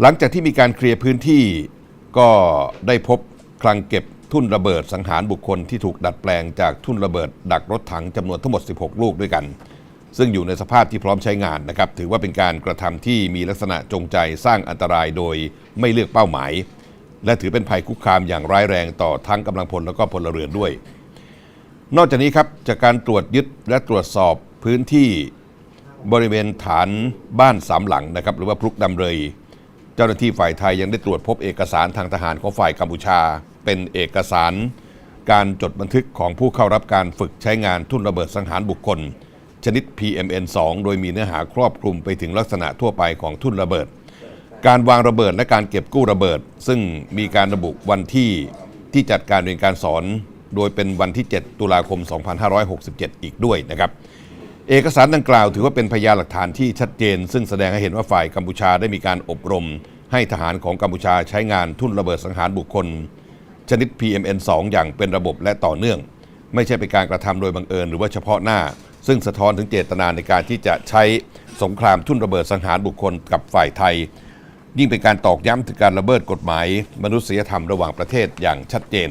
หลังจากที่มีการเคลียร์พื้นที่ก็ได้พบคลังเก็บทุ่นระเบิดสังหารบุคคลที่ถูกดัดแปลงจากทุ่นระเบิด ดักรถถังจำนวนทั้งหมด 16 ลูกด้วยกัน ซึ่งอยู่ในสภาพที่พร้อมใช้งานนะครับ ถือว่าเป็นการกระทำที่มีลักษณะจงใจสร้างอันตรายโดยไม่เลือกเป้าหมาย และถือเป็นภัยคุกคามอย่างร้ายแรงต่อทั้งกำลังพลและก็พลเรือนด้วย นอกจากนี้ครับจากการตรวจยึดและตรวจสอบพื้นที่บริเวณฐานบ้านสามหลังนะครับหรือว่าพลุกดำเรย จ้าหน้าที่ฝ่ายไทยยังได้ตรวจพบเอกสารทางทหารของฝ่ายกัมพูชา เป็นเอกสาร การจดบันทึกของผู้เข้ารับการฝึกใช้งานทุ่นระเบิดสังหารบุคคล ชนิด PMN2 โดยมีเนื้อหาครอบคลุมไปถึงลักษณะทั่วไปของทุ่นระเบิด การวางระเบิดและการเก็บกู้ระเบิด ซึ่งมีการระบุวันที่ที่จัดการเรียนการสอน โดยเป็นวันที่ 7 ตุลาคม 2567 อีกด้วยนะครับเอกสารดังกล่าวถือว่าเป็นพยานหลักฐานที่ชัดเจน ซึ่งแสดงให้เห็นว่าฝ่ายกัมพูชาได้มีการอบรม ให้ทหารของกัมพูชาใช้งานทุ่นระเบิดสังหารบุคคล ชนิด PMN2 อย่างเป็นระบบและต่อเนื่อง ไม่ใช่เป็นการกระทำโดยบังเอิญหรือว่าเฉพาะหน้า ซึ่งสะท้อนถึงเจตนาในการที่จะใช้สงครามทุ่นระเบิดสังหารบุคคลกับฝ่ายไทย ยิ่งเป็นการตอกย้ำถึงการระเบิดกฎหมาย มนุษยธรรมระหว่างประเทศอย่างชัดเจน